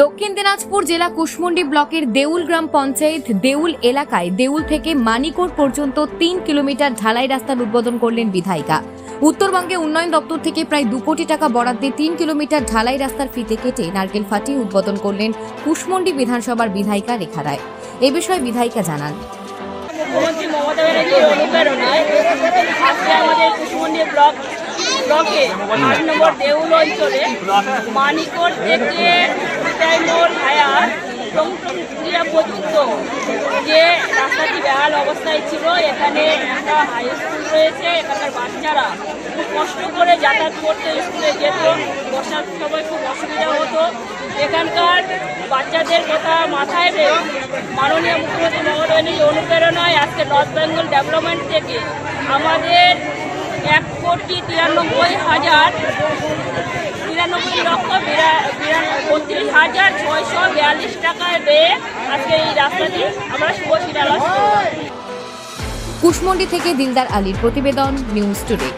দক্ষিণ দিনাজপুর জেলা কুশমন্ডি ব্লকের দেউল গ্রাম পঞ্চায়েত দেউল এলাকায় দেউল থেকে মানিকোট পর্যন্ত তিন কিলোমিটার ঢালাই রাস্তার উদ্বোধন করলেন বিধায়িকা। উত্তরবঙ্গে উন্নয়ন দপ্তর থেকে প্রায় দু কোটি টাকা বরাদ্দে তিন কিলোমিটার ঢালাই রাস্তার ফিতে কেটে নারকেল ফাটিয়ে উদ্বোধন করলেন কুশমন্ডি বিধানসভার বিধায়িকা রেখা রায়। এ বিষয়ে বিধায়িকা জানান। নম্বর দেউল অঞ্চলে মানিকোট থেকে পর্যন্ত যে রাস্তাটি বেহাল অবস্থায় ছিল, এখানে একটা হাই স্কুল রয়েছে, এখানকার বাচ্চারা খুব কষ্ট করে যাতায়াত করতে স্কুলে যেত বর্ষার সময় খুব অসুবিধা হতো। এখানকার বাচ্চাদের কথা মাথায় রেখে মাননীয় মুখ্যমন্ত্রী মমতা অনুপ্রেরণায় আজকে নর্থ বেঙ্গল ডেভেলপমেন্ট থেকে আমাদের এক কোটি তিরানব্বই হাজার তিরানব্বই লক্ষ বিরা- হাজার ছয়শো বিয়াল্লিশ টাকায় বেয়ে আজকে এই রাস্তাটি আমরা শুভ কুশমন্ডি থেকে দিলদার আলীর প্রতিবেদন, নিউজ টুডে।